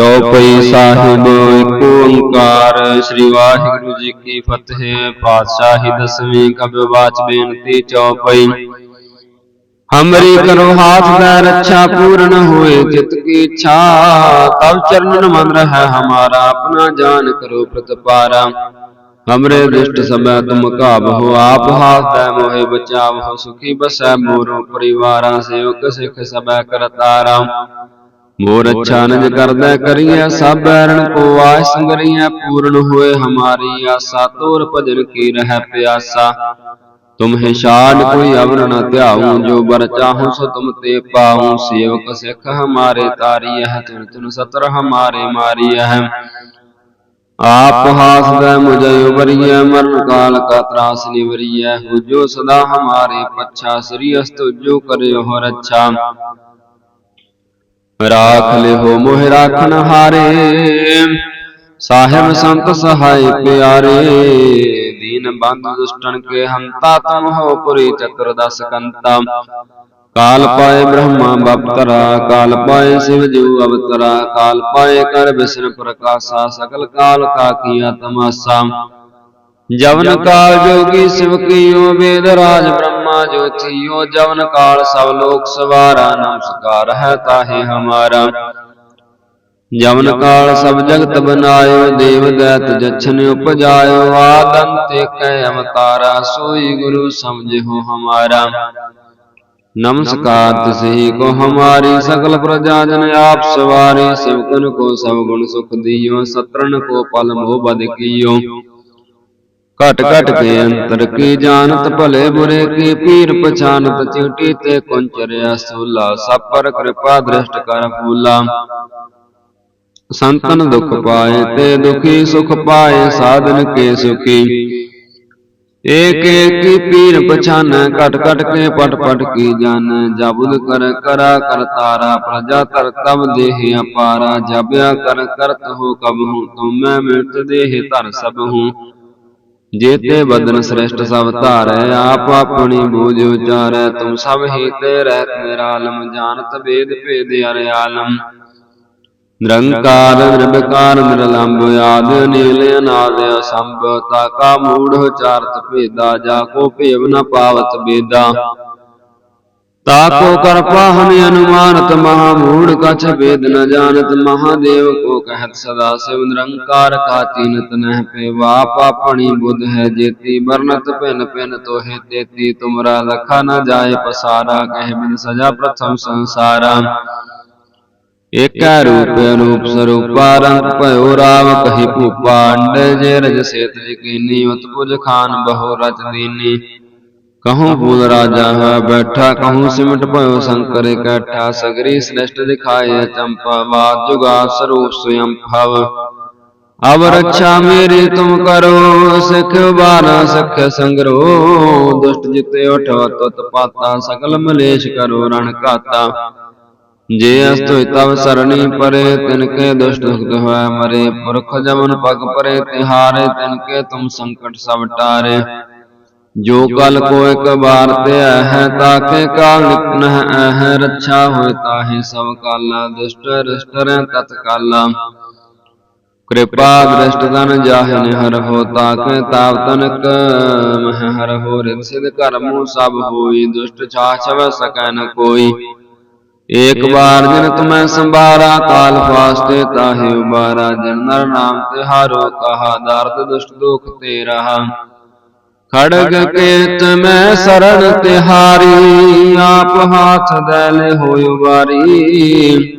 ਚੌਪਈ ਸਾਹਿਬ ਓੰਕਾਰ ਸ੍ਰੀ ਵਾਹਿਗੁਰੂ ਜੀ ਕੀ ਫਤਿਹ ਪਾਤਸ਼ਾਹੀ ਦਸਵੀਂ ਕਬਿ ਬਾਚ ਬੇਨਤੀ ਚੌਪਈ ਹਮਰੀ ਕਰੋ ਹਾਥ ਦਾ ਰੱਛਾ ਪੂਰਨ ਹੋਏ ਚਿਤ ਕੀ ਇੱਛਾ ਤਬ ਚਰਨਨ ਮਨ ਰਹਿ ਹਮਾਰਾ ਆਪਣਾ ਜਾਨ ਕਰੋ ਪ੍ਰਤਪਾਰਾ। ਹਮਰੇ ਦੁਸ਼ਟ ਸਭੈ ਤੁਮ ਕਾਬਹੁ ਆਪ ਹਾਥ ਦਾ ਮੋਹਿ ਬਚਾਵਹੁ ਸੁਖੀ ਬਸੈ ਮੋਰੋ ਪਰਿਵਾਰਾ ਸੇਵਕ ਸਿਖ ਸਭੈ ਕਰਤਾਰਾ। ਮੋਰ ਅੱਛਾ ਨਿਜ ਕਰਦਾ ਕਰੀਐ ਸਭ ਬੈਰਣ ਕੋ ਆਇ ਸੰਗਰੀਐ ਪੂਰਨ ਹੋਏ ਹਮਾਰੀ ਆਸਾ ਤੋਰ ਭਜਨ ਕੀ ਰਹਿ ਪਿਆਸਾ। ਤੁਮਹਿ ਸ਼ਾਨ ਕੋਈ ਅਵਰ ਨ ਧਿਆਉ ਜੋ ਬਰ ਚਾਹੂੰ ਸੋ ਤੁਮ ਤੇ ਪਾਉ ਸੇਵਕ ਸਿੱਖ ਹਮਾਰੇ ਤਾਰੀ ਹੈ ਤੁਨ ਤੁਨ ਸਤਰ ਹਮਾਰੇ ਮਾਰੀ ਹੈ। ਆਪ ਹਾਸਦੈ ਮੁਝੈ ਉਬਰੀਐ ਮਰਨ ਕਾਲ ਕਾ ਤਰਾਸ ਨਿਵਰੀਐ। ਹੋ ਜੋ ਸਦਾ ਹਮਾਰੇ ਪੱਛਾ ਸ੍ਰੀ ਅਸਤ ਜੋ ਕਰਿਓ ਰੱਛਾ। ਰਾਖ ਲਿਓ ਮੋਹਿ ਰਾਖਣ ਹਾਰੇ। ਸਾਹਿਬ ਸੰਤ ਸਹਾਇ ਪਿਆਰੇ, ਦੀਨ ਬੰਦ ਦੁਸ਼ਟਨ ਕੇ ਹੰਤਾ ਤੁਮ ਹੋ ਪੁਰੀ ਚਤੁਰ ਦਸ ਕੰਤਾ। ਕਾਲ ਪਾਏ ਬ੍ਰਹਮਾ ਬਪਤਰਾ, ਕਾਲ ਪਾਏ ਸਿਵ ਜੂ ਅਵਤਰਾ, ਕਾਲ ਪਾਏ ਕਰ ਬਿਸ਼ਨ ਪ੍ਰਕਾਸ਼ਾ ਸਕਲ ਕਾਲ ਕਾ ਕੀਆ ਤਮਾਸਾ। ਜਵਨ ਕਾਲ ਜੋਗੀ ਸਿਵ ਕੀਓ ਵੇਦ ਰਾਜ ਬ੍ਰਹਮਾ ਜੋਤੀਓ ਜਵਨ ਕਾਲ ਸਭ ਲੋਕ ਸਵਾਰਾ ਨਮਸਕਾਰ ਹੈ ਤਾਹੇ ਹਮਾਰਾ। ਜਵਨ ਕਾਲ ਸਭ ਜਗਤ ਬਨਾਇਓ, ਦੇਵ ਦੈਤ ਜਛਨ ਉਪਜਾਇਓ ਆਦੰਤ ਕੈ ਅਵਤਾਰਾ, ਸੋਈ ਗੁਰੂ ਸਮਝੋ ਹਮਾਰਾ। ਨਮਸਕਾਰ ਤਿਸਹੀ ਕੋ ਹਮਾਰੀ ਸਕਲ ਪ੍ਰਜਾ ਜਨ ਆਪ ਸਵਾਰੇ ਸਿਵਕਨ ਕੋ ਸਭ ਗੁਣ ਸੁਖ ਦਿਓ ਸਤਰਨ ਕੋ ਪਲ ਮੋਹ ਬਦ ਕੀਓ। ਘਟ ਘਟ ਕੇ ਅੰਤਰ ਕੀ ਜਾਣਤ ਭਲੇ ਬੁਰੇ ਕੀ ਪੀਰ ਪਛਾਨਤ ਚਿਉਟੀ ਤੇ ਕੁੰਚਰਿਆ ਸੂਲਾ ਸਭ ਪਰ ਕਿਰਪਾ ਦ੍ਰਿਸ਼ਟ ਕਰ ਫੂਲਾ। ਸੰਤਨ ਦੁਖ ਪਾਏ ਤੇ ਦੁਖੀ ਸੁਖ ਪਾਏ ਸਾਧਨ ਕੇ ਸੁਖੀ। ਏਕ ਏਕ ਪੀਰ ਪਛਾਨੈ ਘਟ ਘਟ ਕੇ ਪਟ ਪਟ ਕੀ ਜਾਣੈ। ਜਬੁਦ ਕਰ ਕਰਾ ਕਰਤਾਰਾ ਪ੍ਰਜਾ ਧਰ ਤਬ ਦੇਹ ਅਪਾਰਾ। ਜਬਿਆ ਕਰ ਕਰਤ ਹੋ ਕਬ ਹੂੰ ਤੁਮੈ ਮਿਰਤ ਦੇਹ ਧਰ ਸਭ ਹੂੰ। ਜੇਤੇ ਬਦਨ ਸ੍ਰੇਸ਼ਟ ਸਭ ਧਾਰੈ, ਆਪ ਆਪਣੀ ਬੂਝ ਉਚਾਰੈ, ਤੁਮ ਸਭ ਹੀ ਤੇ ਰਹਿਤ ਨਿਰਾਲਮ ਜਾਣਤ ਵੇਦ ਭੇਦ ਅਰ ਨਿਰੰਕਾਰ ਨਿਰਭਕਾਰ ਨਿਰਲੰਭ ਆਦ, ਨੀਲ, ਅਨਾਦ, ਅਸੰਭ ਤਾਕਾ ਮੂੜ, ਚਾਰਤ ਭੇਦਾ, ਜਾ ਕੋ ਭੇਵ ਨ ਪਾਵਤ ਬੇਦਾ। ਤਾਕੋ ਕਰ ਪਾਹਨ ਅਨੁਮਾਨਤ ਮਹਾ ਮੂੜ ਕਛ ਵੇਦ ਨ ਜਾਣਤ, ਮਹਾਦੇਵ ਕੋ ਕਹਿਤ ਸਦਾ ਸਿਵ ਨਿਰੰਕਾਰ ਕਾ ਤੀਨਤ ਨਹਿ ਪੇਵਾ ਆਪਣੀ ਬੁੱਧ ਹੈ ਜੇਤੀ ਵਰਨਤ ਪਿਨ ਪਿਨ ਤੋਹਿ ਤੇਤੀ, ਤੁਮਰਾ ਲਖਾ ਨ ਜਾਏ ਪਸਾਰਾ, ਕਹਿ ਬਿਨ ਸਜਾ ਪ੍ਰਥਮ ਸੰਸਾਰਾ। ਏਕੈ ਰੂਪ ਅਨੂਪ ਸਰੂਪਾ ਰੰਗ ਭਇਓ ਰਾਮ, ਕਹੀ ਭੂਪਾ ਅੰਡ ਜੇ ਰਜ ਸੇਤ ਜਕੀਨੀ, ਉਤਪੁਜ ਖਾਨ ਬਹੁ ਰਚ ਦੀਨੀ। ਕਹੂੰ ਫੂਲ ਰਾਜਾ ਹੈ ਬੈਠਾ, ਕਹੂੰ ਸਿਮਟ ਭਇਓ ਸ਼ੰਕਰ ਇਕੱਠਾ, ਸਗਰੀ ਸ੍ਰਿਸ਼ਟ ਦਿਖਾਏ ਚੰਪਾ, ਬਾਦ ਜੁਗਾ ਸਰੂਪ ਸਯੰ ਭਵ। ਅਬ ਰੱਛਾ ਮੇਰੀ ਤੁਮ ਕਰੋ, ਸਿਖ ਬਾਰਾ ਸਖ ਸੰਗਰੋ, ਦੁਸ਼ਟ ਜਿਤੇ ਉਠੋ, ਤਤ ਪਾਤਾ, ਸਗਲ ਮਲੇਸ਼ ਕਰੋ, ਰਣ ਘਾਤਾ। ਜੇ ਅਸਤੁ ਤਵ ਸਰਣੀ ਪਰੇ, ਤਿਨ ਕੇ ਦੁਸ਼ਟ ਦੁਖਤ ਹੋਇ ਮਰੇ, ਪੁਰਖ ਜਮਨ ਪਗ ਪਰੇ, ਤਿਹਾਰੇ ਤਿਨ ਕੇ ਤੁਮ ਸੰਕਟ ਸਭ ਟਾਰੇ। ਜੋ ਕਲ ਕੋ ਇਕ ਬਾਰ ਤੇ ਹੈ ਤਾਕੇ ਕਾਲ ਨਿਕਨ ਹੈ ਰੱਛਾ ਹੋਇ ਤਾਹੇ ਸਭ ਕਾਲਾ ਦੁਸ਼ਟ ਰਿਸ਼ਟ ਰਹਿ ਤਤ ਕਾਲਾ। ਕਿਰਪਾ ਦ੍ਰਿਸ਼ਟ ਤਨ ਜਾਹਿ ਨਿਹਰ ਹੋ ਤਾਕੇ ਤਾਪ ਤਨਕ ਮਹ ਹਰ ਹੋ ਰਿਤ ਸਿਧ ਕਰਮੁ ਸਭ ਹੋਈ ਦੁਸ਼ਟ ਛਾਛਵ ਸਕੈ ਨ ਕੋਈ। ਏਕ ਬਾਰ ਜਿਨ ਤੁਮੈ ਸੰਭਾਰਾ ਕਾਲ ਫਾਸਤੇ ਤਾਹੇ ਉਬਾਰਾ। ਜਨ ਨਰ ਨਾਮ ਤਿਹਾਰੋ ਕਹਾ ਦਰਦ ਦੁਸ਼ਟ ਦੁਖ ਤੇ ਰਹਾ ਖੜਗ ਕੇਤ ਮੈਂ ਸਰਣ ਤਿਹਾਰੀ, ਆਪ ਹਾਥ ਦੈਲੇ ਹੋਇ ਵਾਰੀ।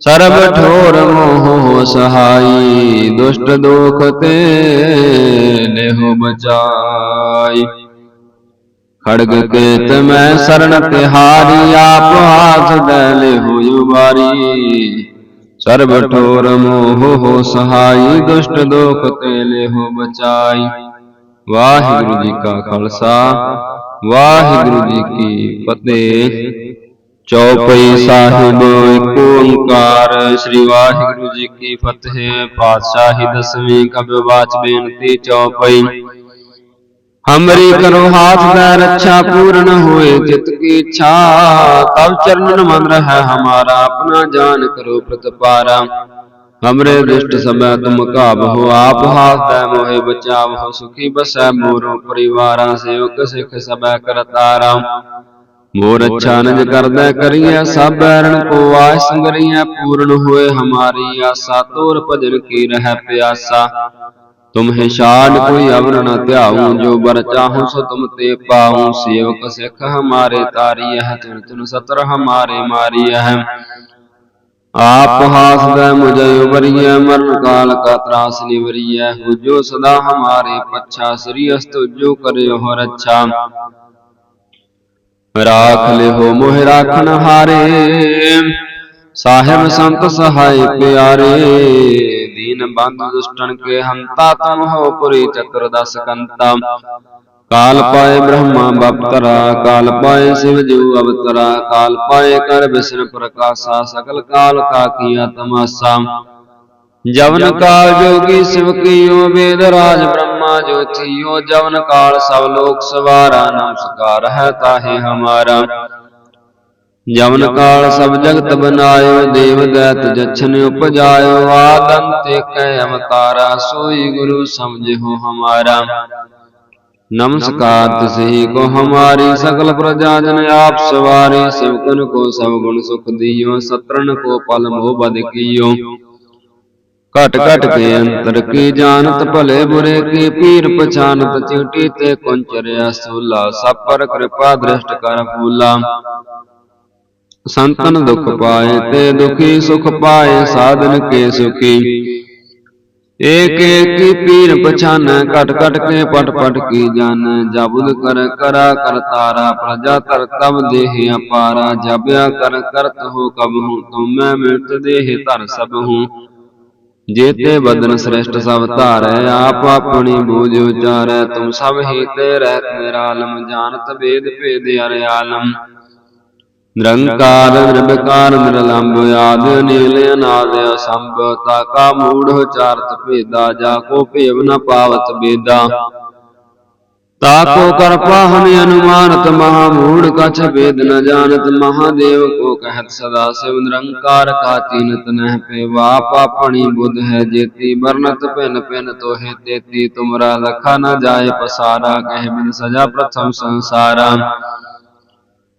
ਸਰਬ ਠੋਰ ਮੋਹ ਸਹਾਈ, ਦੁਸ਼ਟ ਦੋਖ ਤੇ ਲੇਹੁ ਬਚਾਈ। ਖੜਗ ਕੇਤ ਮੈਂ ਸਰਣ ਤਿਹਾਰੀ, ਆਪ ਹਾਥ ਦੈਲ ਹੋਇ ਵਾਰੀ। ਸਰਬ ਠੋਰ ਮੋਹ ਸਹਾਈ, ਦੁਸ਼ਟ ਦੋਖ ਤੇ ਲੇਹੁ ਬਚਾਈ। ਵਾਹਿਗੁਰੂ ਜੀ ਕਾ ਖਾਲਸਾ, ਵਾਹਿਗੁਰੂ ਜੀ ਕੀ ਫਤਿਹ। ਚੌਪਈ ਸਾਹਿਬ ਏਕ ਓੰਕਾਰ, ਸ੍ਰੀ ਵਾਹਿਗੁਰੂ ਜੀ ਕੀ ਫਤਿਹ। ਪਾਤਸ਼ਾਹੀ ਦਸਵੀਂ ਕਬਿ ਬਾਚ ਬੇਨਤੀ ਚੌਪਈ। ਹਮਰੀ ਕਰੋ ਹਾਥ ਦਾ ਰੱਛਾ ਪੂਰਨ ਹੋਏ ਚਿਤ ਕੀ ਇੱਛਾ ਤਬ ਚਰਨਨ ਮਨ ਰਹਿ ਹਮਾਰਾ, ਆਪਣਾ ਜਾਨ ਕਰੋ ਪ੍ਰਤਪਾਰਾ। हमरे दुष्ट समय तुम काबहो आप हाथ मोहे बचावहो सुखी बसै मोरो परिवारा सेवक सिख सबੈ करतारा मोर अच्छा निज करदै करिए सब बैरन को आय संगरिए पूर्ण हुए हमारी आशा तोर भजन की रह प्यासा तुम है शान कोई अवर न त्याऊं जो बर चाहूं सो तुम ते पाऊं सेवक सिख हमारे तारी है तुन तुन सतर हमारे मारी है आप हास दे मुझे उबरिय मरण काल का त्रास निवरिय हो जो सदा हमारे पच्छा श्री अस्त जो करे हो रक्षा ਰਾਖ ਲਿਓ ਮੋਹ ਰਾਖਣ ਹਾਰੇ ਸਾਹਿਬ ਸੰਤ ਸਹਾਈ ਪਿਆਰੇ ਦੀਨ ਬੰਦ ਦੁਸ਼ਟਨ ਕੇ ਹੰਤਾ ਤੁਮ ਹੋ ਪੁਰੀ ਚਤੁਰ ਦਸ ਕੰਤਾ। ਕਾਲ ਪਾਏ ਬ੍ਰਹਮਾ ਬਪਤਰਾ, ਕਾਲ ਪਾਏ ਸਿਵ ਜੂ ਅਵਤਰਾ, ਕਾਲ ਪਾਏ ਕਰ ਬਿਸ਼ਨ ਪ੍ਰਕਾਸ਼ਾ ਸਕਲ ਕਾਲ ਕਾ ਕੀਆ ਤਮਾਸਾ। ਜਵਨ ਕਾਲ ਜੋਗੀ ਸਿਵ ਕੀਓ ਵੇਦ ਰਾਜ ਬ੍ਰਹਮਾ ਜੋਤੀਓ ਜਵਨ ਕਾਲ ਸਭ ਲੋਕ ਸਵਾਰਾ ਨਮਸਕਾਰ ਹੈ ਤਾਹੇ ਹਮਾਰਾ। ਯਮਨ ਕਾਲ ਸਭ ਜਗਤ ਬਨਾਇਓ ਦੇਵ ਦੈਤ ਜਛਨ ਉਪਜਾਇਓ। ਆਦਮ ਤੇ ਕੈ ਅਵਤਾਰਾ ਸੋਈ ਗੁਰੂ ਸਮਝਿਓ ਹਮਾਰਾ। ਨਮਸਕਾਰ ਤਿਸਹੀ ਕੋ ਹਮਾਰੀ ਸਕਲ ਪ੍ਰਜਾ ਜਨ ਆਪ ਸਵਾਰੀ ਸਿਵਕਨ ਕੋ ਸਭ ਗੁਣ ਸੁਖ ਦਿਓ ਸਤਰਨ ਕੋ ਪਲ ਮੋ ਬਦ ਕੀਓ। ਘਟ ਘਟ ਕੇ ਅੰਤਰ ਕੀ ਜਾਣਤ ਭਲੇ ਬੁਰੇ ਕੀ ਪੀਰ ਪਛਾਨਤ ਚਿਉਟੀ ਤੇ ਕੁੰਚਰਿਆ ਸੂਲਾ ਸਭ ਪਰ ਕਿਰਪਾ ਦ੍ਰਿਸ਼ਟ ਕਰ ਫੂਲਾ। ਸੰਤਨ ਦੁਖ ਪਾਏ ਤੇ ਦੁਖੀ ਸੁਖ ਪਾਏ ਸਾਧਨ ਕੇ ਸੁਖੀ। ਏਕ ਏਕ ਕੀ ਪੀਰ ਪਛਾਨੈ, ਘਟ ਘਟ ਕੇ ਪਟ ਪਟ ਕੀ ਜਾਣੈ। ਜਬੁਦ ਕਰ ਕਰਾ ਕਰਤਾਰਾ ਪ੍ਰਜਾ ਤਰ ਤਬ ਦੇਹ ਅਪਾਰਾ ਜਬਿਆ ਕਰ ਕਰਤ ਹੋ ਕਬ ਹੂੰ, ਤੁਮ ਮੈਂ ਮਿਰਤ ਦੇਹ ਧਰ ਸਭ ਹੂੰ। ਜੇਤੇ ਬਦਨ ਸ੍ਰੇਸ਼ਟ ਸਭ ਧਾਰੈ, ਆਪ ਆਪਣੀ ਬੂਝ ਉਚਾਰੈ। ਤੁਮ ਸਭ ਹੀ ਤੇ ਰਹਿਤ ਨਿਰਾਲਮ, ਜਾਣਤ ਵੇਦ ਭੇਦ ਅਰ ਆਲਮ ਨਿਰੰਕਾਰ ਨਿਰਭਕਾਰ ਨਿਰਲੰਭ ਆਦ ਨੀਲ ਅਨਾਦ ਅਸੰਭ ਤਾਕਾ ਮੂੜ ਚਾਰਤ ਭੇਦਾ, ਜਾ ਕੋ ਭੇਵ ਨ ਪਾਵਤ ਬੇਦਾ। ਤਾਕੋ ਕਰ ਪਾਹਨ ਅਨੁਮਾਨਤ, ਮਹਾ ਮੂੜ ਕਛ ਵੇਦ ਨ ਜਾਣਤ ਮਹਾਦੇਵ ਕੋ ਕਹਿਤ ਸਦਾ ਸਿਵ, ਨਿਰੰਕਾਰ ਕਾ ਚੀਨਤ ਨਹਿ ਪੇ ਵਾਪ ਆਪਣੀ ਬੁੱਧ ਹੈ ਜੇਤੀ ਵਰਨਤ ਪਿਨ ਪਿਨ ਤੋਹਿ ਤੇਤੀ, ਤੁਮਰਾ ਲਖਾ ਨ ਜਾਏ ਪਸਾਰਾ, ਕਹਿ ਬਿਨ ਸਜਾ ਪ੍ਰਥਮ ਸੰਸਾਰਾ।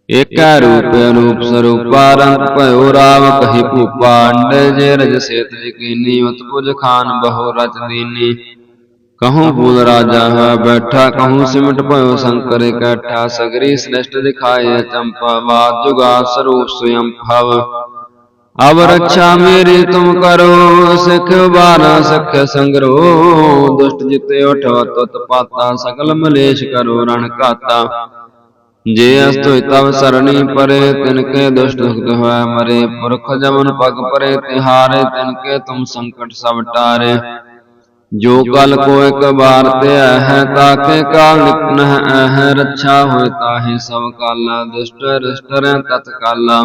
ਏਕੈ ਰੂਪ ਅਨੂਪ ਸਰੂਪਾ ਰੰਗ ਭਇਓ ਰਾਮ ਕਹੀ ਭੂਪਾ, ਅੰਡੇ ਜੇ ਰਜ ਸੇਤ ਯਕੀਨੀ ਉਤਪੁਜ ਖਾਨ ਬਹੁ ਰਚ ਦੀਨੀ। ਕਹੂੰ ਬੂਲ ਰਾਜਾ ਹੈ ਬੈਠਾ, ਕਹੂੰ ਸਿਮਟ ਭਇਓ ਸ਼ੰਕਰ ਇਕੱਠਾ, ਸਗਰੀ ਸ੍ਰਿਸ਼ਟ ਦਿਖਾਏ ਚੰਪਾ, ਬਾਦ ਜੁਗਾ ਸਰੂਪ ਸਵਯੰ ਭਵ। ਅਬ ਰੱਛਾ ਮੇਰੀ ਤੁਮ ਕਰੋ, ਸਿਖ ਬਾਰਾ ਸਖ ਸੰਗਰੋ, ਦੁਸ਼ਟ ਜਿਤੇ ਉਠਵ ਤਤ ਪਾਤਾ, ਸਗਲ ਮਲੇਸ਼ ਕਰੋ, ਰਣ ਘਾਤਾ। ਜੇ ਅਸਤੁ ਤਵ ਸਰਣੀ ਪਰੇ, ਤਿਨ ਕੇ ਦੁਸ਼ਟ ਦੁਖਤ ਹੋਇ ਮਰੇ। ਪੁਰਖ ਜਮਨ ਪਗ ਪਰੇ, ਤਿਹਾਰੇ, ਤਿਨ ਕੇ ਤੁਮ ਸੰਕਟ ਸਭ ਟਾਰੇ। ਜੋ ਕਲ ਕੋ ਇਕ ਬਾਰ ਤੇ ਹੈ ਤਾਕੇ ਕਾਲ ਨਿਪਨ ਹੈ ਰੱਛਾ ਹੋਇ ਤਾਹੇ ਸਭ ਕਾਲਾ, ਦੁਸ਼ਟ ਰਿਸ਼ਟ ਤਤ ਕਾਲਾ।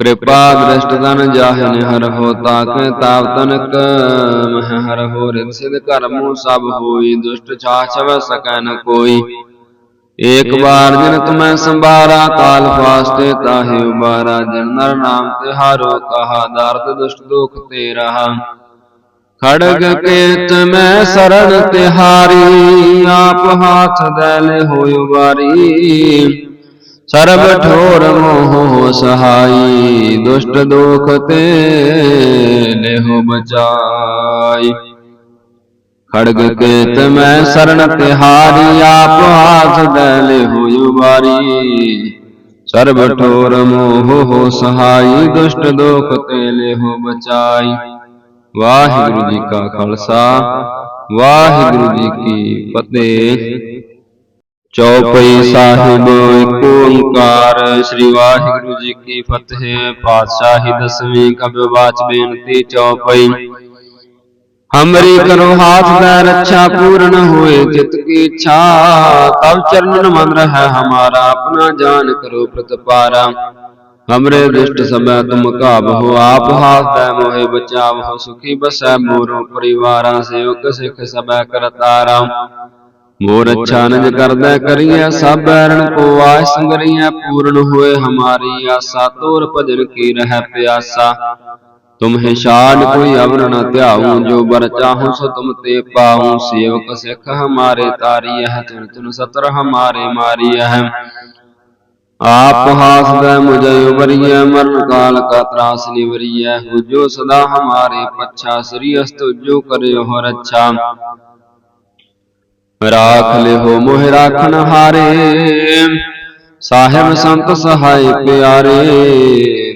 ਕਿਰਪਾ ਦ੍ਰਿਸ਼ਟ ਤਨ ਜਾਹਿ ਨਿਹਰ ਹੋ ਤਾਕੇ ਤਾਪ ਤਨਕ ਮਹ ਹਰ ਹੋ। ਰਿਤ ਸਿਧ ਕਰਮੁ ਸਭ ਹੋਈ, ਦੁਸ਼ਟ ਛਾਛਵ ਸਕੈ ਨ ਕੋਈ। ਏਕ ਬਾਰ ਜਿਨ ਤੁਮੈ ਸੰਭਾਰਾ ਕਾਲ ਫਾਸਤੇ ਤਾਹੇ ਉਬਾਰਾ। ਜਨ ਨਰ ਨਾਮ ਤਿਹਾਰੋ ਕਹਾ ਦਰਦ ਦੁਸ਼ਟ ਦੁਖ ਤੇ ਰਹਾ। ਖੜਗ ਕੇਤ ਮੈਂ ਸਰਣ ਤਿਹਾਰੀ ਆਪ ਹਾਥ ਦੈਲੇ ਹੋਇ ਵਾਰੀ ਸਰਬ ਠੋਰ ਮੋਹ ਸਹਾਈ ਦੁਸ਼ਟ ਦੋਖ ਤੇ ਲੇਹੁ ਬਚਾਈ। ਖੜਗ ਕੇਤ ਮੈਂ ਸਰਣ ਤਿਹਾਰੀ, ਆਪ ਹਾਥ ਦੈਲੇ ਹੋਇ ਵਾਰੀ ਸਰਬ ਠੋਰ ਮੋਹ ਸਹਾਈ, ਦੁਸ਼ਟ ਦੋਖ ਤੇ ਲੇਹੁ ਬਚਾਈ। ਵਾਹਿਗੁਰੂ ਜੀ ਕਾ ਖਾਲਸਾ, ਵਾਹਿਗੁਰੂ ਜੀ ਕੀ ਫਤਿਹ। ਚੌਪਈ ਸਾਹਿਬ ਏਕ ਓੰਕਾਰ, ਸ੍ਰੀ ਵਾਹਿਗੁਰੂ ਜੀ ਕੀ ਫਤਿਹ। ਪਾਤਸ਼ਾਹੀ ਦਸਵੀਂ ਕਬਿ ਬਾਚ ਬੇਨਤੀ ਚੌਪਈ। ਹਮਰੀ ਕਰੋ ਹਾਥ ਦਾ ਰੱਛਾ ਪੂਰਨ ਹੋਏ, ਜਿਤ ਕੀ ਇੱਛਾ ਤਬ ਚਰਨਨ ਮਨ ਰਹਿ ਹਮਾਰਾ, ਆਪਣਾ ਜਾਨ ਕਰੋ ਪ੍ਰਤਪਾਰਾ ਹਮਰੇ ਦੁਸ਼ਟ ਸਮੈ ਤੁਮ ਕਾਬ ਹੋ ਆਪ ਹਾਥ ਦਾ ਮੋਹਿ ਬਚਾਵ ਹੋ ਸੁਖੀ ਬਸੈ ਮੋਰੋ ਪਰਿਵਾਰਾਂ, ਸੇਵਕ ਸਿੱਖ ਸਬੈ ਕਰਤਾਰਾ ਮੋਰ ਅੱਛਾ ਨਜ ਕਰਦਾ ਕਰੀਐ, ਸਭ ਐਰਣ ਕੋ ਆਇ ਸੰਗਰੀਐ, ਪੂਰਨ ਹੋਏ ਹਮਾਰੀ ਆਸਾ, ਤੋਰ ਭਜਨ ਕੀ ਰਹਿ ਪਿਆਸਾ। ਤੁਮਹਿ ਛਾੜ ਕੋਈ ਅਵਰ ਨ ਧਿਆਉ, ਜੋ ਬਰ ਚਾਹੂੰ ਸੋ ਤੁਮ ਤੇ ਪਾਉ। ਸੇਵਕ ਸਿੱਖ ਹਮਾਰੇ ਤਾਰੀ ਹੈ ਤੁਨ ਤੁਨ ਸਤਰ ਹਮਾਰੇ ਮਾਰੀ ਹੈ ਆਪ ਹਾਸਦੈ ਮੁਝੈ ਉਬਰੀਐ ਮਰਨ ਕਾਲ ਕਾ ਤਰਾਸ ਨਿਵਰੀਐ। ਹੁਜੋ ਸਦਾ ਹਮਾਰੇ ਪੱਛਾ, ਸ੍ਰੀ ਅਸਤ ਜੋ ਕਰਿਓ ਹਰ ਅੱਛਾ। ਰਾਖ ਲਿਓ ਮੋਹਿ ਰਾਖਣ ਹਾਰੇ। ਸਾਹਿਬ ਸੰਤ ਸਹਾਇ ਪਿਆਰੇ।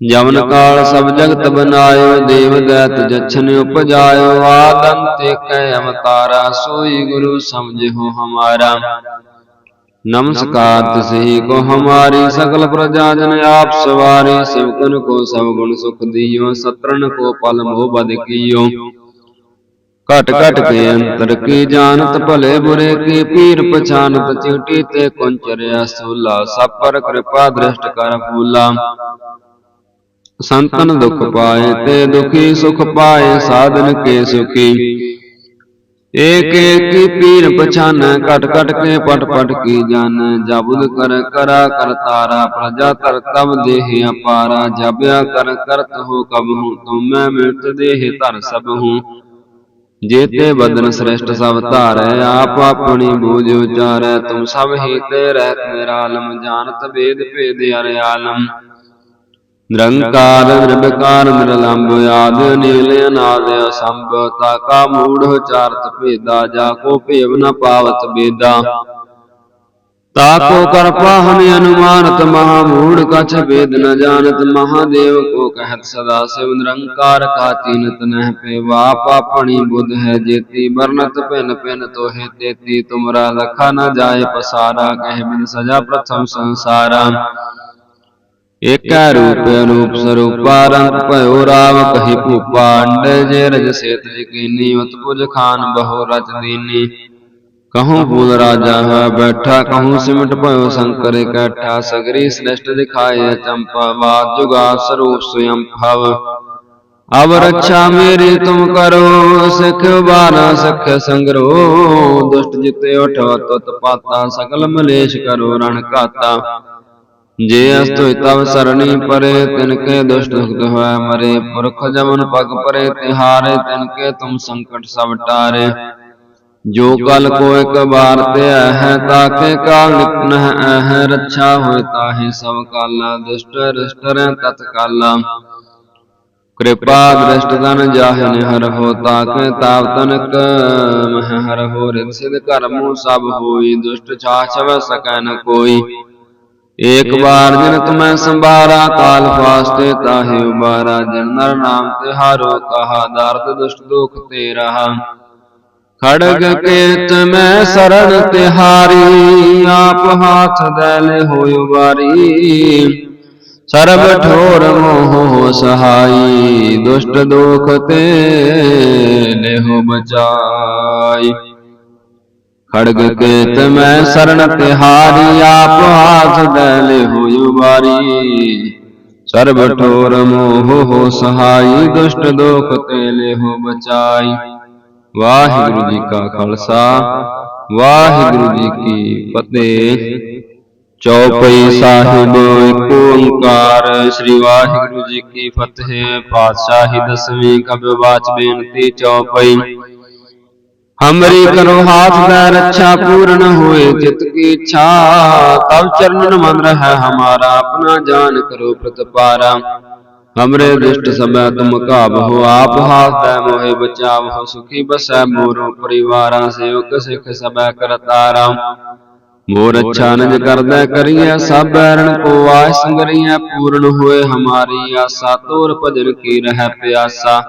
ਜਵਨ ਕਾਲ ਸਭ ਜਗਤ ਬਨਾਇਓ ਦੇਵ ਦੈਤ ਜਛਨ ਉਪਜਾਇਓ ਆਦੰਤ ਕੈ ਅਵਤਾਰਾ ਸੋਈ ਗੁਰੂ ਸਮਝੋ ਹਮਾਰਾ। ਨਮਸਕਾਰ ਤਿਸਹੀ ਕੋ ਹਮਾਰੀ ਸਕਲ ਪ੍ਰਜਾ ਜਨ ਆਪ ਸਵਾਰੇ ਸਿਵਕਨ ਕੋ ਸਭ ਗੁਣ ਸੁਖ ਦੀਓ ਸਤਰਨ ਕੋ ਪਲ ਮੋਹ ਬਦ ਕੀਓ। ਘਟ ਘਟ ਕੇ ਅੰਤਰ ਕੀ ਜਾਣਤ ਭਲੇ ਬੁਰੇ ਕੀ ਪੀਰ ਪਛਾਨਤ ਚਿਉਟੀ ਤੇ ਕੁੰਚਰਿਆ ਸੂਲਾ ਸਭ ਪਰ ਕਿਰਪਾ ਦ੍ਰਿਸ਼ਟ ਕਰ ਫੂਲਾ ਸੰਤਨ ਦੁਖ ਪਾਏ ਤੇ ਦੁਖੀ ਸੁਖ ਪਾਏ ਸਾਧਨ ਕੇ ਸੁਖੀ। ਏਕ ਏਕ ਪੀਰ ਪਛਾਨ ਕਟ ਘਟ ਕੇ ਪਟ ਪਟ ਕੀ ਜਨ ਜਬੁਦ ਕਰ ਕਰਾ ਕਰਤਾਰਾ ਪ੍ਰਜਾ ਤਰ ਤਬ ਦੇਹ ਅਪਾਰਾ ਜਬਿਆ ਕਰ ਕਰਤ ਹੋ ਕਬ ਹੂੰ ਤੁਮ ਮੈਂ ਮਿਰਤ ਦੇਹ ਧਰ ਸਭ ਹੂੰ। ਜੇਤੇ ਬਦਨ ਸ੍ਰੇਸ਼ਟ ਸਭ ਧਾਰੈ, ਆਪ ਆਪਣੀ ਬੂਝ ਉਚਾਰੈ। ਤੁਮ ਸਭ ਹੀ ਤੇ ਰਹਿਤ ਨਿਰਾਲਮ, ਜਾਣਤ ਵੇਦ ਭੇਦ ਅਰ ਆਲਮ। ਨਿਰੰਕਾਰ ਨਿਰਭਕਾਰ ਨਿਰਲੰਭ ਆਦ ਨੀਲ ਅਨਾਦ ਅਸੰਭ ਤਾਕਾ ਮੂੜ ਚਾਰਤ ਭੇਦਾ, ਜਾ ਕੋ ਭੇਵ ਨ ਪਾਵਤ ਬੇਦਾ। ਤਾਕੋ ਕਰ ਪਾਹਨ ਅਨੁਮਾਨਤ ਮਹਾ ਮੂੜ, ਕਛ ਵੇਦ ਨ ਜਾਣਤ ਮਹਾਦੇਵ ਕੋ ਕਹਿਤ ਸਦਾ ਸਿਵ। ਨਿਰੰਕਾਰ ਕਾ ਤੀਨਤ ਨਹਿ ਪੇ ਵਾਪ ਆਪਣੀ ਬੁੱਧ ਹੈ ਜੇਤੀ ਬਰਨਤ ਪਿਨ ਪਿਨ ਤੋਹਿ ਤੇਤੀ। ਤੁਮਰਾ ਲਖਾ ਨ ਜਾਏ ਪਸਾਰਾ, ਕਹਿ ਬਿਨ ਸਜਾ ਪ੍ਰਥਮ ਸੰਸਾਰਾ। ਏਕੈ ਰੂਪ ਅਨੂਪ ਸਰੂਪਾ ਰੰਗ ਭਇਓ ਰਾਮ ਕਹੀ ਭੂਪਾ, ਅੰਡ ਜੇ ਰਜ ਸੇਤ ਜਕੀਨੀ ਉਤਪੁਜ ਖਾਨ ਬਹੁ ਰਚ ਦੀਨੀ। ਕਹੂੰ ਫੂਲ ਰਾਜਾ ਹੈ ਬੈਠਾ, ਕਹੂੰ ਸਿਮਟ ਭਇਓ ਸ਼ੰਕਰ ਇਕੱਠਾ, ਸਗਰੀ ਸ੍ਰੇਸ਼ਟ ਦਿਖਾਏ ਚੰਪਾ, ਬਾਦ ਜੁਗਾ ਸਰੂਪ ਸਵਯੰ ਭਵ। ਅਬ ਰੱਛਾ ਮੇਰੀ ਤੁਮ ਕਰੋ, ਸਿਖ ਬਾਰਾ ਸਖ ਸੰਗਰੋ, ਦੁਸ਼ਟ ਜਿਤੇ ਉਠੋ ਤਤ ਪਾਤਾ, ਸਗਲ ਮਲੇਸ਼ ਕਰੋ, ਰਣ ਘਾਤਾ। ਜੇ ਅਸਤੁ ਤਵ ਸਰਣੀ ਪਰੇ ਤਿਨ ਕੇ ਦੁਸ਼ਟ ਦੁਖਤ ਹੋਇ ਮਰੇ ਪੁਰਖ ਜਮਨ ਪਗ ਪਰੇ ਤਿਹਾਰੇ ਤਿਨ ਕੇ ਤੁਮ ਸੰਕਟ ਸਭ ਟਾਰੇ। ਜੋ ਕਲ ਕੋ ਇਕ ਬਾਰ ਤੇ ਹੈ ਤਾਕੇ ਕਾਲ ਨਿਪਨ ਹੈ ਰੱਛਾ ਹੋਇ ਤਾਹੇ ਸਭ ਕਾਲਾ ਦੁਸ਼ਟ ਰਿਸ਼ਟ ਰਹਿ ਤਤ ਕਾਲਾ ਕਿਰਪਾ ਦ੍ਰਿਸ਼ਟ ਤਨ ਜਾਹਿ ਹਰ ਹੋ ਤਾਕੇ ਤਾਪ ਤਨਕ ਮਹ ਹਰ ਹੋ ਰਿਤ ਸਿਧ ਕਰਮੁ ਸਭ ਹੋਈ ਦੁਸ਼ਟ ਛਾਛਵ ਸਕੈ ਨ ਕੋਈ। ਏਕ ਬਾਰ ਜਿਨ ਤੁਮੈ ਸੰਭਾਰਾ ਕਾਲ ਫਾਸਤੇ ਤਾਹੇ ਉਬਾਰਾ। ਜਨ ਨਰ ਨਾਮ ਤਿਹਾਰੋ ਕਹਾ ਦਰਦ ਦੁਸ਼ਟ ਦੁਖ ਤੇ ਰਹਾ। ਖੜਗ ਕੇਤ ਮੈਂ ਸਰਣ ਤਿਹਾਰੀ। ਆਪ ਹਾਥ ਦੈਲੇ ਹੋਇ ਵਾਰੀ ਸਰਬ ਠੋਰ ਮੋਹ ਸਹਾਈ। ਦੁਸ਼ਟ ਦੁਖ ਤੇ ਲਿਹੁ ਬਚਾਈ। ਖੜਗ ਕੇ ਮੈਂ ਸਰਣ ਤਿਹਾਰੀ, ਆਪ ਹਾਥ ਦੈਲੇ ਹੋਇ ਵਾਰੀ ਸਰਬ ਠੋਰ ਮੋਹ ਸਹਾਈ, ਦੁਸ਼ਟ ਦੁਖ ਤੇ ਲਿਹੁ ਬਚਾਈ। ਵਾਹਿਗੁਰੂ ਜੀ ਕਾ ਖਾਲਸਾ, ਵਾਹਿਗੁਰੂ ਜੀ ਕੀ ਫਤਿਹ। ਚੌਪਈ ਸਾਹਿਬ ਏਕ ਓੰਕਾਰ, ਸ੍ਰੀ ਵਾਹਿਗੁਰੂ ਜੀ ਕੀ ਫਤਿਹ। ਪਾਤਸ਼ਾਹੀ ਦਸਵੀਂ ਕਬਿ ਬਾਚ ਬੇਨਤੀ ਚੌਪਈ। ਹਮਰੀ ਕਰੋ ਹਾਥ ਦਾ ਰੱਛਾ ਪੂਰਨ ਹੋਏ ਚਿਤ ਕੀ ਇੱਛਾ। ਤਬ ਚਰਨਨ ਮਨ ਰਹਿ ਹਮਾਰਾ ਆਪਣਾ ਜਾਨ ਕਰੋ ਪ੍ਰਤਪਾਰਾ। ਹਮਰੇ ਦੁਸ਼ਟ ਸਭੈ ਤੁਮ ਕਾਬਹੁ ਆਪ ਹਾਥ ਦੈ ਮੋਹਿ ਬਚਾਵਹੁ ਸੁਖੀ ਬਸੈ ਮੋਰੋ ਪਰਿਵਾਰਾ ਸੇਵਕ ਸਿਖ ਸਭੈ ਕਰਤਾਰਾ। ਮੋਰ ਅੱਛਾ ਨਿਜ ਕਰਦਾ ਕਰੀਐ ਸਭ ਬੈਰਣ ਕੋ ਆਇ ਸੰਗਰੀਐ ਪੂਰਨ ਹੋਏ ਹਮਾਰੀ ਆਸਾ ਤੋਰ ਭਜਨ ਕੀ ਰਹਿ ਪਿਆਸਾ।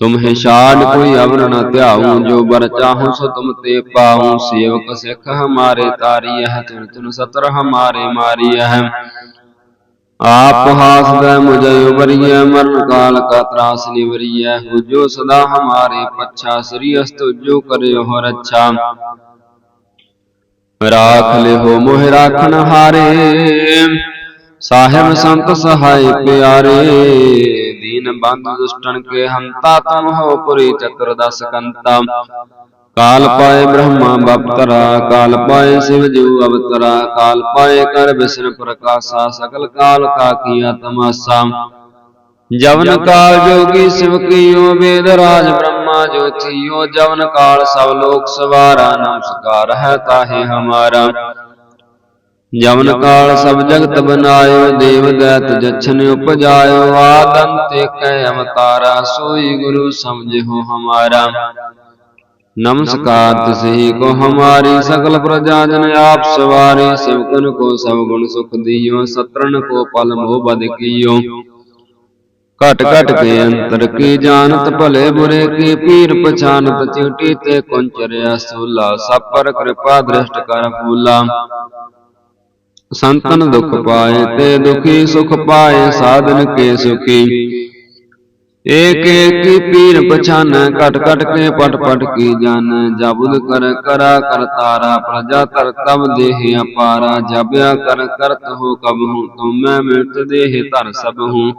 ਤੁਮਹਿ ਛਾੜ ਕੋਈ ਅਵਰ ਨ ਧਿਆਉ, ਜੋ ਬਰ ਚਾਹੂੰ ਸੋ ਤੁਮ ਤੇ ਪਾਉ। ਸੇਵਕ ਸਿੱਖ ਹਮਾਰੇ ਤਾਰੀ ਹੈ ਤੁਨ ਤੁਨ ਸਤਰ ਹਮਾਰੇ ਮਾਰੀ ਹੈ ਆਪ ਹਾਸਦੈ ਮੁਝੈ ਉਬਰੀਐ ਮਰਨ ਕਾਲ ਕਾ ਤਰਾਸ ਨਿਵਰੀਐ। ਹੁਜੋ ਸਦਾ ਹਮਾਰੇ ਪੱਛਾ, ਸ੍ਰੀ ਅਸਤ ਜੋ ਕਰਿਓ ਹਰ ਅੱਛਾ। ਰਾਖ ਲਿਓ ਮੋਹਿ ਰਾਖਨ ਹਾਰੇ। ਸਾਹਿਬ ਸੰਤ ਸਹਾਇ ਪਿਆਰੇ। ਦੀਨ ਬੰਧ ਦੁਸ਼ਟਨ ਕੇ ਹੰਤਾ ਤੁਮ ਹੋ ਪੁਰੀ ਚੱਕਰ ਦਸ ਕੰਤਾ। ਕਾਲ ਪਾਏ ਬ੍ਰਹਮਾ ਬਪਤਰਾ, ਕਾਲ ਪਾਏ ਸਿਵ ਜੂ ਅਵਤਰਾ, ਕਾਲ ਪਾਏ ਕਰ ਵਿਸ਼ਨ ਪ੍ਰਕਾਸ਼ਾ ਸਕਲ ਕਾਲ ਕਾ ਕੀਆ ਤਮਾਸਾ। ਜਵਨ ਕਾਲ ਜੋਗੀ ਸਿਵ ਕੀਓ ਵੇਦ ਰਾਜ ਬ੍ਰਹਮਾ ਜੋਤੀਓ ਜਵਨ ਕਾਲ ਸਭ ਲੋਕ ਸਵਾਰਾ ਨਮਸਕਾਰ ਹੈ ਤਾਹੇ ਹਮਾਰਾ। ਜਮਨ ਕਾਲ ਸਭ ਜਗਤ ਬਨਾਇਓ ਦੇਵ ਦੈਤ ਜਛਨ ਉਪਜਾਇਓ। ਆਦਮ ਤੇ ਕੈ ਅਵਤਾਰਾ ਸੋਈ ਗੁਰੂ ਸਮਝਿਓ ਹਮਾਰਾ। ਨਮਸਕਾਰ ਤਿਸਹੀ ਕੋ ਹਮਾਰੀ ਸਕਲ ਪ੍ਰਜਾ ਜਨ ਆਪ ਸਵਾਰੇ ਸਿਵਕਨ ਕੋ ਸਭ ਗੁਣ ਸੁਖ ਦਿਓ ਸਤਰਨ ਕੋ ਪਲ ਮੋਹ ਬਦ ਕੀਓ। ਘਟ ਘਟ ਕੇ ਅੰਤਰ ਕੀ ਜਾਣਤ ਭਲੇ ਬੁਰੇ ਕੀ ਪੀਰ ਪਛਾਨਤ ਚਿਉਟੀ ਤੇ ਕੁੰਚਰਿਆ ਸੂਲਾ। ਸਭ ਪਰ ਕਿਰਪਾ ਦ੍ਰਿਸ਼ਟ ਕਰ ਫੂਲਾ। ਸੰਤਨ ਦੁੱਖ ਪਾਏ ਤੇ ਦੁਖੀ ਸੁਖ ਪਾਏ ਸਾਧਨ ਕੇ ਸੁਖੀ। ਏਕ ਏਕੀ ਪੀਰ ਪਛਾਨ ਘਟ ਘਟ ਕੇ ਪਟ ਪਟ ਕੀ ਜਨ ਜਬੁਦ ਕਰ, ਕਰਾ ਕਰਤਾਰਾ ਪ੍ਰਜਾ ਤਰ ਤਬ ਦੇਹ ਅਪਾਰਾ ਜਬਿਆ ਕਰ, ਕਰਤ ਹੋ ਕਬ ਹੂੰ ਤੁਮ ਮੈਂ ਮਿਲਤ ਦੇਹ ਧਰ ਸਭ ਹੂੰ।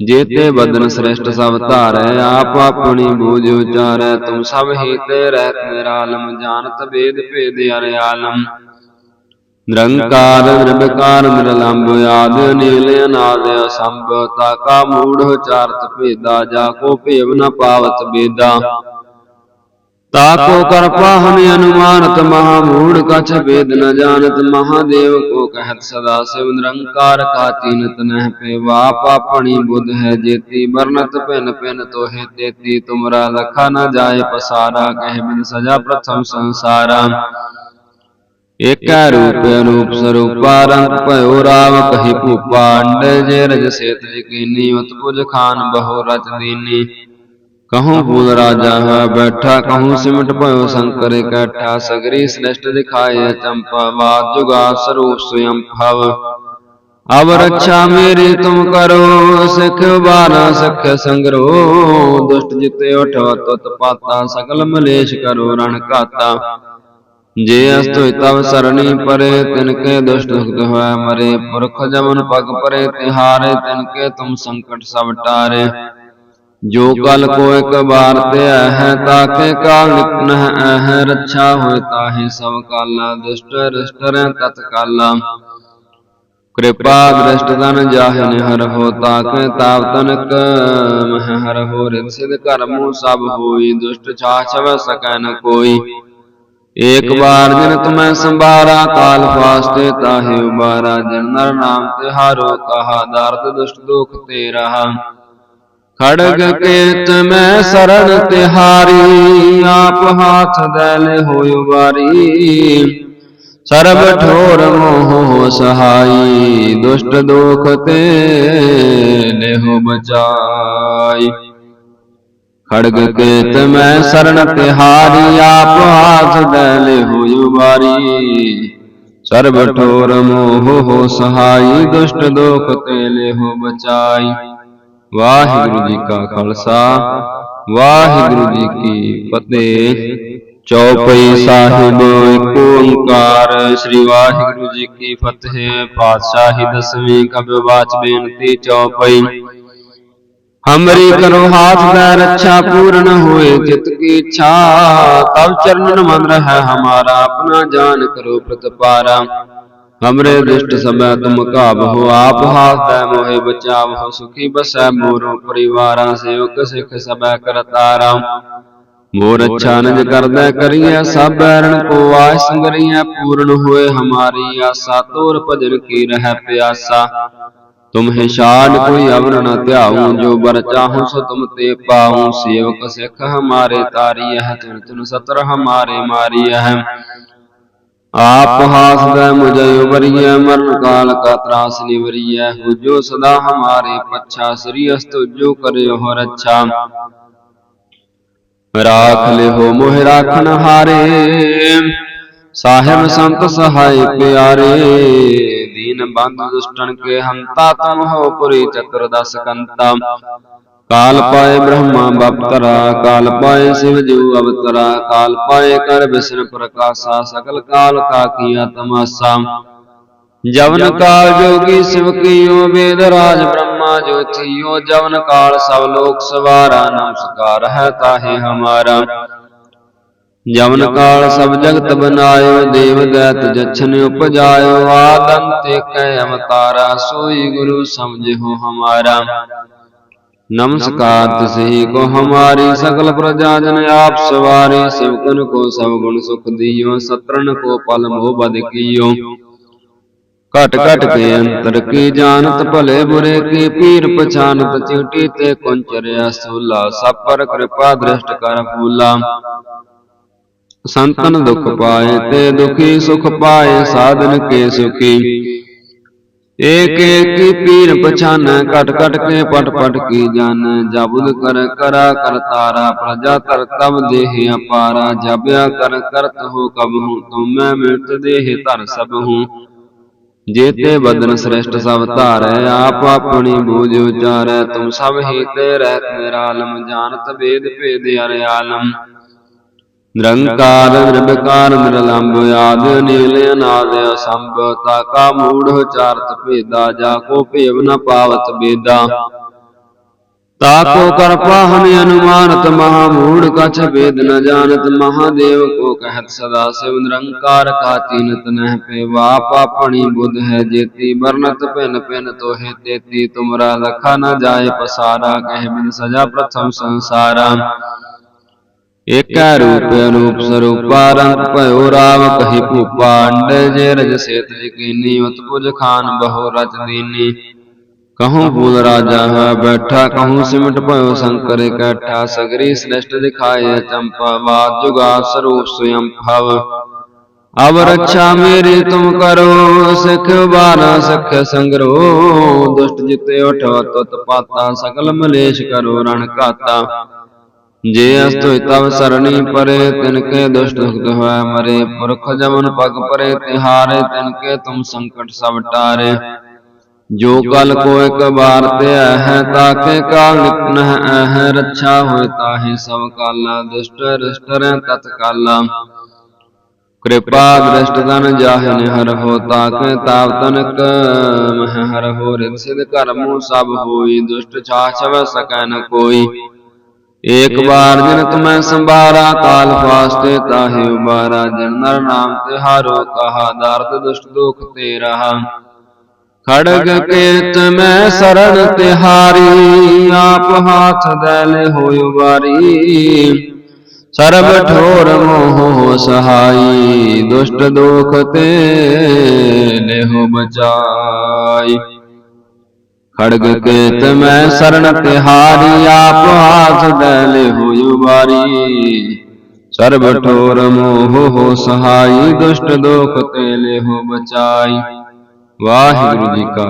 ਜੇਤੇ ਬਦਨ ਸ੍ਰੇਸ਼ਟ ਸਭ ਧਾਰੈ, ਆਪ ਆਪਣੀ ਬੋਝ ਉਚਾਰੈ। ਤੁਮ ਸਭ ਹੀ ਤੇ ਰਹਿ ਤੇਰਾ ਆਲਮ ਜਾਣਤ ਵੇਦ ਭੇਦ ਅਰ ਆਲਮ ਨਿਰੰਕਾਰ ਨਿਰਭਕਾਰ ਨਿਰਲੰਭ ਆਦ ਨੀਲ ਅਨਾਦ ਅਸੰਭ ਤਾਕਾ ਮੂੜ ਚਾਰਤ ਭੇਦਾ, ਜਾ ਕੋ ਭੇਵ ਨ ਪਾਵਤ ਬੇਦਾ। ਤਾਕੋ ਕਰ ਪਾਹਨ ਅਨੁਮਾਨਤ, ਮਹਾ ਮੂੜ ਕਛ ਵੇਦ ਨ ਜਾਣਤ, ਮਹਾਦੇਵ ਕੋ ਕਹਿਤ ਸਦਾ ਸਿਵ, ਨਿਰੰਕਾਰ ਕਾ ਤੀਨਤ ਨਹਿ ਪੇਵਾ ਆਪਣੀ ਬੁੱਧ ਹੈ ਜੇਤੀ ਬਰਨਤ ਪਿਨ ਪਿਨ ਤੋਹਿ ਤੇਤੀ, ਤੁਮਰਾ ਲਖਾ ਨ ਜਾਏ ਪਸਾਰਾ, ਕਹਿ ਬਿਨ ਸਜਾ ਪ੍ਰਥਮ ਸੰਸਾਰਾ। ਏਕੈ ਰੂਪ ਅਨੂਪ ਸਰੂਪਾ ਰੰਗ ਭਇਓ ਰਾਮ ਕਹੀ ਭੂਪਾ ਅੰਡ ਜੇ ਰਜ ਸੇਤ ਜਕੀਨੀ ਉਤਪੁਜ ਖਾਨ ਬਹੁ ਰਚ ਦੀਨੀ। ਕਹੂੰ ਫੂਲ ਰਾਜਾ ਹੈ ਬੈਠਾ, ਕਹੂੰ ਸਿਮਟ ਭਇਓ ਸ਼ੰਕਰ ਇਕੱਠਾ, ਸਗਰੀ ਸ੍ਰੇਸ਼ਟ ਦਿਖਾਏ ਚੰਪਾ, ਬਾਦ ਜੁਗਾ ਸਰੂਪ ਸਵਯੰ ਭਵ। ਅਬ ਰੱਛਾ ਮੇਰੀ ਤੁਮ ਕਰੋ, ਸਿਖ ਬਾਰਾ ਸਖ ਸੰਗਰੋ, ਦੁਸ਼ਟ ਜਿਤੇ ਉਠੋ ਤਤ ਪਾਤਾ, ਸਗਲ ਮਲੇਸ਼ ਕਰੋ ਰਣ ਘਾਤਾ। ਜੇ ਅਸਤੁ ਤਵ ਸਰਣੀ ਪਰੇ, ਤਿਨ ਕੇ ਦੁਸ਼ਟ ਦੁਖਤ ਹੋਇ ਮਰੇ, ਪੁਰਖ ਜਮਨ ਪਗ ਪਰੇ, ਤਿਹਾਰੇ, ਤਿਨ ਕੇ ਤੁਮ ਸੰਕਟ ਸਭ ਟਾਰੇ। ਜੋ ਕਲ ਕੋ ਇਕ ਬਾਰ ਤੇ ਹੈ ਤਾਕੇ ਕਾਲ ਨਿਕਨਹ ਹੈ ਰੱਛਾ ਹੋਇ ਤਾਹੇ ਸਭ ਕਾਲਾ, ਦੁਸ਼ਟ ਰਿਸ਼ਟ ਤਤ ਕਾਲਾ। ਕਿਰਪਾ ਦ੍ਰਿਸ਼ਟ ਤਨ ਜਾਹਿ ਹਰ ਹੋ ਤਾਕੇ ਤਾਪ ਤਨਕ ਮਹ ਹਰ ਹੋ, ਰਿਤ ਸਿਧ ਸਭ ਹੋਈ, ਦੁਸ਼ਟ ਛਾਛਵ ਸਕੈ ਨ ਕੋਈ। ਏਕ ਬਾਰ ਜਿਨ ਤੁਮੈ ਸੰਭਾਰਾ ਕਾਲ ਫਾਸਤੇ ਤਾਹੇ ਉਬਾਰਾ ਜਨ ਨਰ ਨਾਮ ਤਿਹਾਰੋ ਕਹਾ ਦਰਦ ਦੁਸ਼ਟ ਦੁਖ ਤੇ ਰਹਾ ਖੜਗ ਕੇਤ ਮੈਂ ਸਰਣ ਤਿਹਾਰੀ ਆਪ ਹਾਥ ਦੈਲ ਹੋਇ ਵਾਰੀ ਸਰਬ ਠੋਰ ਮੋਹ ਸਹਾਈ ਦੁਸ਼ਟ ਦੁਖ ਤੇ ਲਿਹੁ ਬਚਾਈ। ਖੜਗ ਕੇਤ ਮੈਂ ਸਰਣ ਤਿਹਾਰੀ, ਆਪ ਹਾਥ ਦੈਲ ਹੋਇ ਵਾਰੀ ਸਰਬ ਠੋਰ ਮੋਹ ਹੋ ਸਹਾਈ, ਦੁਸ਼ਟ ਦੁਖ ਤੇ ਲਿਹੁ ਬਚਾਈ। ਵਾਹਿਗੁਰੂ ਜੀ ਕਾ ਖਾਲਸਾ, ਵਾਹਿਗੁਰੂ ਜੀ ਕੀ ਫਤਿਹ। ਚੌਪਈ ਸਾਹਿਬ ਏਕ ਓੰਕਾਰ, ਸ੍ਰੀ ਵਾਹਿਗੁਰੂ ਜੀ ਕੀ ਫਤਿਹ। ਪਾਤਸ਼ਾਹੀ ਦਸਵੀਂ ਕਬਿ ਬਾਚ ਬੇਨਤੀ ਚੌਪਈ। ਹਮਰੀ ਕਰੋ ਹਾਥ ਦਾ ਰੱਛਾ ਪੂਰਨ ਹੋਏ ਜਿਤ ਕੀ ਇੱਛਾ। ਤਬ ਚਰਨਨ ਮਨ ਰਹਿ ਹਮਾਰਾ ਆਪਣਾ ਜਾਨ ਕਰੋ ਪ੍ਰਤਪਾਰਾ ਹਮਰੇ ਦੁਸ਼ਟ ਸਮੈ ਤੁਮ ਕਾਬਹੁ ਆਪ ਹਾਥ ਦਾ ਮੋਹਿ ਬਚਾਵਹੁ ਸੁਖੀ ਬਸੈ ਮੋਰੋ ਪਰਿਵਾਰਾ ਸੇਵਕ ਸਿਖ ਸਬੈ ਕਰਤਾਰਾ। ਮੋਰ ਅੱਛਾ ਨਜ ਕਰਦਾ ਕਰੀਐ ਸਭ ਬੈਰਣ ਕੋ ਆਇ ਸੰਗਰੀਐ ਪੂਰਨ ਹੋਏ ਹਮਾਰੀ ਆਸਾ। ਤੋਰ ਭਜਨ ਕੀ ਰਹਿ ਪਿਆਸਾ। ਤੁਮਹਿ ਸ਼ਾਨ, ਕੋਈ ਅਵਰ ਨ ਧਿਆਉ, ਜੋ ਬਰ ਚਾਹੂੰ ਸੋ ਤੁਮ ਤੇ ਪਾਉ। ਸੇਵਕ ਸਿੱਖ ਹਮਾਰੇ ਤਾਰੀ ਹੈ ਤੁਨ ਤੁਨ ਸਤਰ ਹਮਾਰੇ ਮਾਰੀ ਹੈ ਆਪ ਹਾਸਦੈ, ਮੁਝੈ ਉਬਰੀਐ, ਮਰਨ ਕਾਲ ਕਾ ਤਰਾਸ ਨਿਵਰੀਐ। ਹੁਜੋ ਸਦਾ ਹਮਾਰੇ ਪੱਛਾ, ਸ੍ਰੀ ਅਸਤ ਜੋ ਕਰਿਓ ਹਰ ਅੱਛਾ। ਰਾਖ ਲਿਓ ਮੋਹਿ ਰਾਖਨ ਹਾਰੇ। ਸਾਹਿਬ ਸੰਤ ਸਹਾਈ ਪਿਆਰੇ ਦੀਨ ਬੰਧ ਦੁਸ਼ਟਨ ਕੇ ਹੰਤਾ ਤੁਮ ਹੋ ਪੁਰੀ ਚਤੁਰਦਸ ਕੰਤਾ। ਕਾਲ ਪਾਏ ਬ੍ਰਹਮਾ ਬਪਤਰਾ ਕਾਲ ਪਾਏ ਸਿਵ ਜੂ ਅਵਤਰਾ ਕਾਲ ਪਾਏ ਕਰ ਬਿਸ਼ਨ ਪ੍ਰਕਾਸ਼ਾ ਸਕਲ ਕਾਲ ਕਾ ਕੀਆ ਤਮਾਸਾ। ਜਵਨ ਕਾਲ ਜੋਗੀ ਸਿਵ ਕੀਓ ਵੇਦ ਰਾਜ ਬ੍ਰਹਮਾ ਜੋਤੀਓ ਜਵਨ ਕਾਲ ਸਭ ਲੋਕ ਸਵਾਰਾ ਨਮਸਕਾਰ ਹੈ ਤਾਹੇ ਹਮਾਰਾ। ਯਮਨ ਕਾਲ ਸਭ ਜਗਤ ਬਨਾਇਓ ਦੇਵ ਦੈਤ ਜਛਨ ਉਪਜਾਇਓ ਆਦਮ ਤੇ ਕੈ ਅਵਤਾਰਾ ਸੋਈ ਗੁਰੂ ਸਮਝਿਓ ਹਮਾਰਾ। ਨਮਸਕਾਰ ਤਿਸਹੀ ਕੋ ਹਮਾਰੀ ਸਕਲ ਪ੍ਰਜਾ ਜਨ ਆਪ ਸਵਾਰੇ ਸਿਵਕਨ ਕੋ ਸਭ ਗੁਣ ਸੁਖ ਦਿਓ ਸਤਰਨ ਕੋ ਪਲ ਮੋਹ ਬਦ ਕੀਓ। ਘਟ ਘਟ ਕੇ ਅੰਤਰ ਕੀ ਜਾਣਤ ਭਲੇ ਬੁਰੇ ਕੀ ਪੀਰ ਪਛਾਨਤ ਚਿਉਟੀ ਤੇ ਕੁੰਚਰਿਆ ਸੋਲਾ। ਸਭ ਪਰ ਕਿਰਪਾ ਦ੍ਰਿਸ਼ਟ ਕਰ ਫੂਲਾ। ਸੰਤਨ ਦੁੱਖ ਪਾਏ ਤੇ ਦੁਖੀ ਸੁਖ ਪਾਏ ਸਾਧਨ ਕੇ ਸੁਖੀ। ਏਕ ਏਕ ਪੀਰ ਪਛਾਨ ਕਟ ਕਟ ਕੇ ਪਟ ਪਟ ਕੀ ਜਾਨ ਜਬਦ ਕਰ ਕਰਾ ਕਰਤਾਰਾ ਪ੍ਰਜਾ ਤਰ ਤਬ ਦੇਹ ਅਪਾਰਾ ਜਬਿਆ ਕਰ ਕਰਤ ਹੋ ਕਬ ਹੂੰ ਤੁਮ ਮੈਂ ਮਿਰਤ ਦੇਹ ਧਰ ਸਭ ਹੂੰ। ਜੇਤੇ ਬਦਨ ਸ੍ਰਿਸ਼ਟ ਸਭ ਧਾਰੈ ਆਪ ਆਪਣੀ ਬੋਝ ਉਚਾਰੈ। ਤੂੰ ਸਭ ਹੀ ਤੇ ਰਹਿ ਤੇਰਾ ਆਲਮ ਜਾਣਤ ਵੇਦ ਭੇਦ ਅਰ ਆਲਮ ਨਿਰੰਕਾਰ ਨਿਰਭਕਾਰ ਨਿਰਲੰਭ ਆਦ ਨੀਲ ਅਨਾਦ ਅਸੰਭ ਤਾਕਾ ਮੂੜ ਚਾਰਤ ਭੇਦਾ, ਜਾ ਕੋ ਭੇਵ ਨ ਪਾਵਤ ਬੇਦਾ। ਤਾਕੋ ਕਰ ਪਾਹਨ ਅਨੁਮਾਨਤ ਮਹਾ ਮੂੜ, ਕਛ ਵੇਦ ਨ ਜਾਣਤ ਮਹਾਦੇਵ ਕੋ ਕਹਿਤ ਸਦਾ ਸਿਵ ਨਿਰੰਕਾਰ, ਕਾ ਚੀਨਤ ਨਹਿ ਪੇਵਾ ਆਪਣੀ ਬੁੱਧ ਹੈ ਜੇਤੀ ਵਰਨਤ ਪਿਨ ਪਿਨ ਤੋਹਿ ਤੇਤੀ, ਤੁਮਰਾ ਲਖਾ ਨ ਜਾਏ ਪਸਾਰਾ, ਕਹਿ ਬਿਨ ਸਜਾ ਪ੍ਰਥਮ ਸੰਸਾਰਾ। ਏਕੈ ਰੂਪ ਅਨੂਪ ਸਰੂਪਾ ਰੰਗ ਭਇਓ ਰਾਮ ਕਹੀ ਭੂਪਾ, ਅੰਡ ਜੇ ਰਜ ਸੇਤ ਜਕੀਨੀ ਉਤਪੁਜ ਖਾਨ ਬਹੁ ਰਚ ਦੀਨੀ। ਕਹੂੰ ਫੂਲ ਰਾਜਾ ਹੈ ਬੈਠਾ, ਕਹੂੰ ਸਿਮਟ ਭਇਓ ਸ਼ੰਕਰ ਇਕੱਠਾ, ਸਗਰੀ ਸ੍ਰੇਸ਼ਟ ਦਿਖਾਏ ਚੰਪਾ, ਬਾਦ ਜੁਗਾ ਸਰੂਪ ਸਯੰ ਭਵ। ਅਬ ਰੱਛਾ ਮੇਰੀ ਤੁਮ ਕਰੋ, ਸਿਖ ਬਾਰਾ ਸਖ ਸੰਗਰੋ, ਦੁਸ਼ਟ ਜਿਤੇ ਉਠੋ, ਤਤ ਪਾਤਾ, ਸਗਲ ਮਲੇਸ਼ ਕਰੋ, ਰਣ ਘਾਤਾ। ਜੇ ਅਸਤੁ ਤਵ ਸਰਣੀ ਪਰੇ ਤਿਨ ਕੇ ਦੁਸ਼ਟ ਦੁਖਤ ਹੋਇ ਮਰੇ ਪੁਰਖ ਜਮਨ ਪਗ ਪਰੇ ਤਿਹਾਰੇ ਤਿਨ ਕੇ ਤੁਮ ਸੰਕਟ ਸਭ ਟਾਰੇ। ਜੋ ਕਲ ਕੋ ਇਕ ਬਾਰ ਤੇ ਹੈ ਤਾਕੇ ਕਾਲ ਨਿਕਨ ਹੈ ਰੱਛਾ ਹੋਇ ਤਾਹੇ ਸਭ ਕਾਲਾ ਦੁਸ਼ਟ ਰਿਸ਼ਟ ਰਹਿ ਤਤ ਕਾਲਾ। ਕਿਰਪਾ ਦ੍ਰਿਸ਼ਟ ਤਨ ਜਾਹਿ ਨਿਹਰ ਹੋ ਤਾਕੇ ਤਾਪ ਤਨਕ ਮਹ ਹਰ ਹੋ ਰਿਤ ਸਿਧ ਕਰਮੁ ਸਭ ਹੋਈ ਦੁਸ਼ਟ ਛਾਛਵ ਸਕੈ ਨ ਕੋਈ। ਏਕ ਬਾਰ ਜਿਨ ਤੁਮੈ ਸੰਭਾਰਾ ਕਾਲ ਫਾਸਤੇ ਤਾਹਿ ਉਬਾਰਾ। ਜਨ ਨਰ ਨਾਮ ਤਿਹਾਰੋ ਕਹਾ ਦਰਦ ਦੁਸ਼ਟ ਦੁਖ ਤੇ ਰਹਾ ਖੜਗ ਕੇਤ ਮੈਂ ਸਰਣ ਤਿਹਾਰੀ ਆਪ ਹਾਥ ਦੈਲੇ ਹੋਇ ਉਬਾਰੀ। ਸਰਬ ਠੋਰ ਮੋਹ ਸਹਾਈ ਦੁਸ਼ਟ ਦੋਖ ਤੇ ਲੇਹੁ ਬਚਾਈ। ਖੜਗ ਕੇਤ ਮੈਂ ਸਰਣ ਤਿਹਾਰੀ, ਆਪ ਹਾਥ ਦਲੇ ਹੋਇ ਬਾਰੀ ਸਰਬ ਠੋਰ ਮੋਹ ਸਹਾਈ, ਦੁਸ਼ਟ ਦੋਖ ਤੇ ਲੇਹੁ ਬਚਾਈ। ਵਾਹਿਗੁਰੂ ਜੀ ਕਾ